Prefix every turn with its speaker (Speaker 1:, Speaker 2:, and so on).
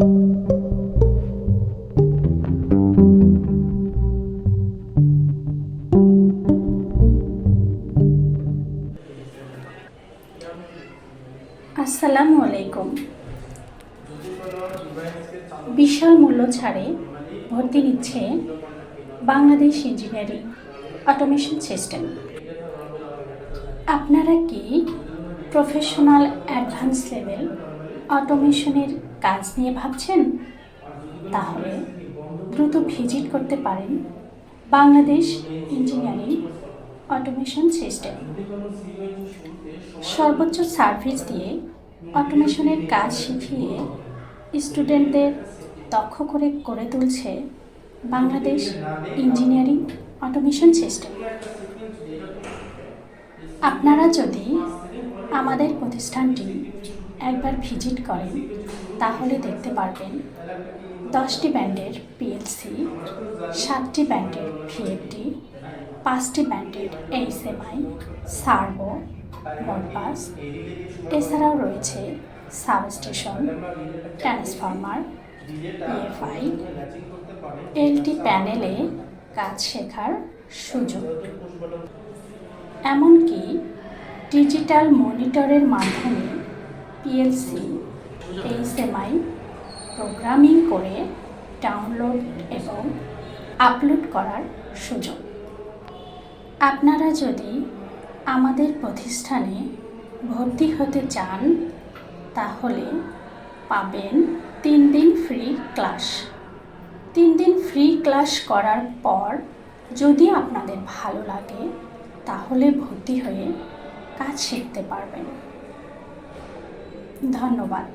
Speaker 1: আসসালামু আলাইকুম। বিশাল মূল্য ছাড়ে ভর্তি নিচ্ছে বাংলাদেশ ইঞ্জিনিয়ারিং অটোমেশন সিস্টেম। আপনারা কি প্রফেশনাল অ্যাডভান্স লেভেল অটোমেশনের কাজ নিয়ে ভাবছেন? তাহলে দ্রুত ভিজিট করতে পারেন বাংলাদেশ ইঞ্জিনিয়ারিং অটোমেশন সিস্টেম। সর্বোচ্চ সার্ভিস দিয়ে অটোমেশনের কাজ শিখিয়ে স্টুডেন্টদের দক্ষ করে করে তুলছে বাংলাদেশ ইঞ্জিনিয়ারিং অটোমেশন সিস্টেম। আপনারা যদি আমাদের প্রতিষ্ঠানটি একবার ভিজিট করেন, তাহলে দেখতে পারবেন দশটি ব্যান্ডের পিএলসি সাতটি ব্যান্ডের ভিএফটি পাঁচটি ব্যান্ডের এইচএমআই সার্ভো মোটবাস এছাড়াও রয়েছে সাবস্টেশন ট্রান্সফরমার পিএফআই এলটি প্যানেলে কাজ শেখার সুযোগ। এমনকি ডিজিটাল মনিটরের মাধ্যমে পিএলসি এইচএমআই প্রোগ্রামিং করে ডাউনলোড এবং আপলোড করার সুযোগ। আপনারা যদি আমাদের প্রতিষ্ঠানে ভর্তি হতে চান, তাহলে পাবেন তিন দিন ফ্রি ক্লাস। তিন দিন ফ্রি ক্লাস করার পর যদি আপনাদের ভালো লাগে, তাহলে ভর্তি হয়ে কাজ শিখতে পারবেন। ধন্যবাদ।